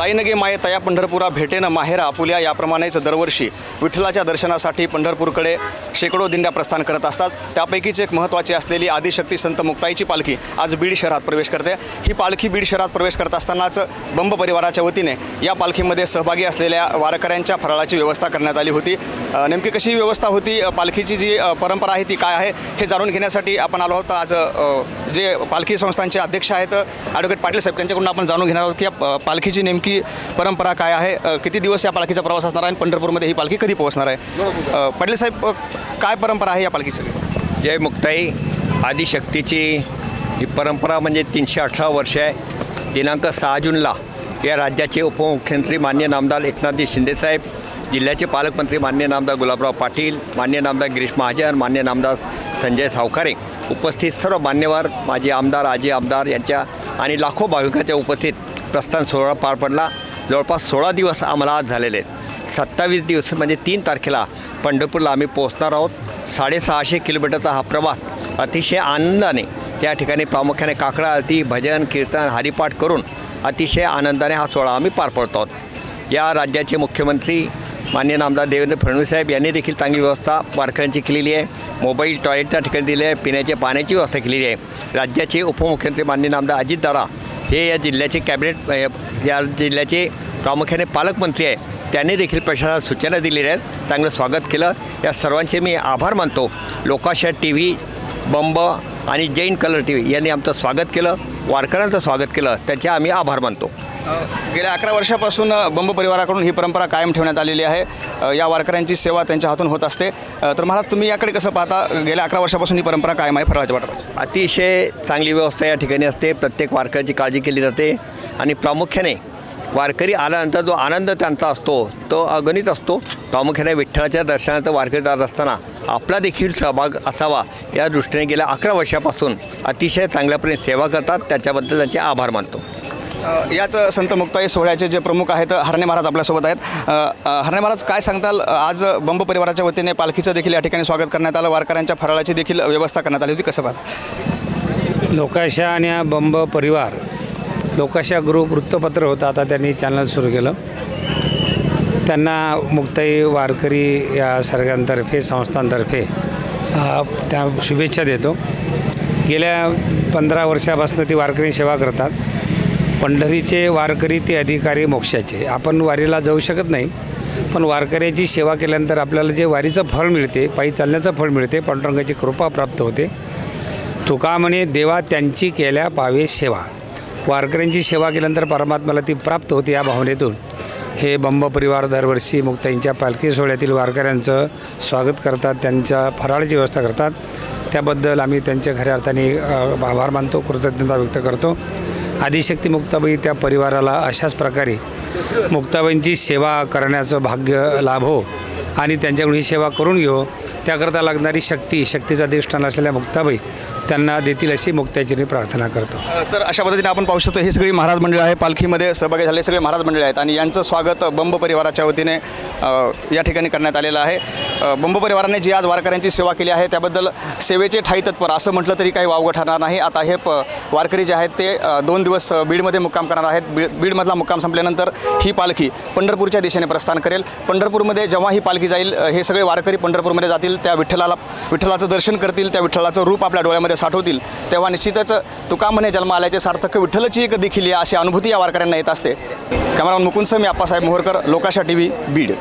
जाईन गे माये तया पंढरपुरा भेटेन माहेरा आपुल्या याप्रमाणेच दरवर्षी विठ्ठलाच्या दर्शनासाठी पंढरपूरकडे शेकडो दिंड्या प्रस्थान करत असतात. त्यापैकीच एक महत्त्वाची असलेली आदिशक्ती संत मुक्ताईची पालखी आज बीड शहरात प्रवेश करते. ही पालखी बीड शहरात प्रवेश करत असतानाच बंब परिवाराच्या वतीने या पालखीमध्ये सहभागी असलेल्या वारकऱ्यांच्या फराळाची व्यवस्था करण्यात आली होती. नेमकी कशी व्यवस्था होती? पालखीची जी परंपरा आहे ती काय आहे? हे जाणून घेण्यासाठी आपण आलो आहोत. आज जे पालखी संस्थांचे अध्यक्ष आहेत ॲडव्होकेट पाटील साहेब त्यांच्याकडून आपण जाणून घेणार आहोत की या पालखीची नेमकी परंपरा काय आहे? किती दिवस या पालखीचा प्रवास असणार आहे? आणि पंढरपूरमध्ये ही पालखी कधी पोहोचणार आहे? अ, पाटील साहेब काय परंपरा आहे या पालखीसाठी जय मुक्ताई. आदिशक्तीची ही परंपरा म्हणजे तीनशे अठरा वर्ष आहे. दिनांक सहा जूनला या राज्याचे उपमुख्यमंत्री मान्य नामदार एकनाथजी शिंदेसाहेब जिल्ह्याचे पालकमंत्री मान्य नामदार गुलाबराव पाटील मान्य नामदार गिरीश महाजन मान्य नामदार संजय सावकारे उपस्थित सर्व मान्यवर माजी आमदार आजी आमदार यांच्या आणि लाखो भाविकांच्या उपस्थित प्रस्थान सोहळा पार पडला. जवळपास सोळा दिवस आम्हाला आज झालेले आहेत. सत्तावीस दिवस म्हणजे तीन तारखेला पंढरपूरला आम्ही पोहोचणार आहोत. साडेसहाशे किलोमीटरचा हा प्रवास अतिशय आनंदाने त्या ठिकाणी प्रामुख्याने काकडा आरती भजन कीर्तन हरिपाठ करून अतिशय आनंदाने हा सोहळा आम्ही पार पडतो आहोत. या राज्याचे मुख्यमंत्री माननीय आमदार देवेंद्र फडणवीस साहेब यांनी देखील चांगली व्यवस्था वारकऱ्यांची केलेली आहे. मोबाईल टॉयलेट त्या ठिकाणी दिली आहे. पिण्याच्या पाण्याची व्यवस्था केलेली आहे. राज्याचे उपमुख्यमंत्री मान्य अजित अजितदादा हे या जिल्ह्याचे कॅबिनेट या जिल्ह्याचे प्रामुख्याने पालकमंत्री आहे त्यांनी देखील प्रशासनाला सूचना दिलेल्या आहेत. चांगलं स्वागत केलं. या सर्वांचे मी आभार मानतो. लोकाशा टी व्ही बंब आणि जैन कलर टी व्ही यांनी आमचं स्वागत केलं. वारकऱ्यांचं स्वागत केलं. त्याचे आम्ही आभार मानतो. गेल्या अकरा वर्षापासून बंब परिवाराकडून ही परंपरा कायम ठेवण्यात आलेली आहे. या वारकऱ्यांची सेवा त्यांच्या हातून होत असते. तर महाराज तुम्ही याकडे कसं पाहता? गेल्या अकरा वर्षापासून ही परंपरा कायम आहे फराळाच्या वाटत अतिशय चांगली व्यवस्था या ठिकाणी असते. प्रत्येक वारकऱ्याची काळजी केली जाते. आणि प्रामुख्याने वारकरी आल्यानंतर जो आनंद त्यांचा असतो तो अगणित असतो. प्रामुख्याने विठ्ठलाच्या दर्शनाचं वारकरी जात असताना आपला देखील सहभाग असावा या दृष्टीने गेल्या अकरा वर्षापासून अतिशय चांगल्यापणे सेवा करतात. त्याच्याबद्दल त्यांचे आभार मानतो. याच संत मुक्ताई सोहळ्याचे जे प्रमुख आहेत हरणे महाराज आपल्यासोबत आहेत. हरणे महाराज काय सांगताल? आज बंब परिवाराच्या वतीने पालखीचं देखील या ठिकाणी स्वागत करण्यात आलं. वारकऱ्यांच्या फराळाची देखील व्यवस्था करण्यात आली होती. कसं पाहता? लोकाशा आणि हा बंब परिवार लोकाशा ग्रुप वृत्तपत्र होतं. आता त्यांनी चॅनल सुरू केलं. त्यांना मुक्ताई वारकरी या सर्गांतर्फे संस्थांतर्फे त्या शुभेच्छा देतो. गेल्या पंधरा वर्षापासून ती वारकरी सेवा करतात. पंढरीचे वारकरी ते अधिकारी मोक्षाचे. आपण वारीला जाऊ शकत नाही पण वारकऱ्याची सेवा केल्यानंतर आपल्याला जे वारीचं फळ मिळते पायी चालण्याचं फळ मिळते पांडुरंगाची कृपा प्राप्त होते. तुका म्हणे देवा त्यांची केल्या पावे सेवा. वारकऱ्यांची सेवा केल्यानंतर परमात्म्याला ती प्राप्त होते या भावनेतून. हे बंब परिवार दरवर्षी मुक्ताईंच्या पालखी सोहळ्यातील वारकऱ्यांचं स्वागत करतात त्यांच्या फराळाची व्यवस्था करतात. त्याबद्दल आम्ही त्यांच्या खऱ्या अर्थाने आभार मानतो कृतज्ञता व्यक्त करतो. आदिशक्ती मुक्ताबाई त्या परिवाराला अशाच प्रकारे मुक्ताबाईंची सेवा करण्याचं भाग्य लाभो हो आणि त्यांच्याकडून ही सेवा करून घेऊ त्याकरता लागणारी शक्ती शक्तीचा अधिष्ठान असलेल्या मुक्ताबाई त्यांना देतील अशी मुक्ताची प्रार्थना करतो. तर अशा पद्धतीने आपण पाहू शकतो हे सगळी महाराज मंडळी आहे पालखीमध्ये सहभागी झाले सगळे महाराज मंडळी आहेत आणि यांचं स्वागत बंब परिवाराच्या वतीने या ठिकाणी करण्यात आलेलं आहे. बंब परिवाराने जी आज वारकऱ्यांची सेवा केली आहे त्याबद्दल सेवेचे ठाई तत्पर असं म्हटलं तरी काही वावगं ठरणार नाही. आता हे प वारकरी जे आहेत ते दोन दिवस बीडमध्ये मुक्काम करणार आहेत. बीड बीडमधला मुक्काम संपल्यानंतर ही पालखी पंढरपूरच्या दिशेने प्रस्थान करेल. पंढरपूरमध्ये जेव्हा ही पालखी जाईल हे सगळे वारकरी पंढरपूरमध्ये जातील त्या विठ्ठलाला विठ्ठलाचं दर्शन करतील त्या विठ्ठलाचं रूप आपल्या डोळ्यामध्ये साठवतील तेव्हा निश्चितच तुका म्हणे जन्म आल्याचे सार्थक विठ्ठलची एक देखील या अशी अनुभूती या वारकऱ्यांना येत असते. कॅमेरामन मुकुंद मी आप्पासाहेब मोहरकर लोकाशा टी व्ही बीड.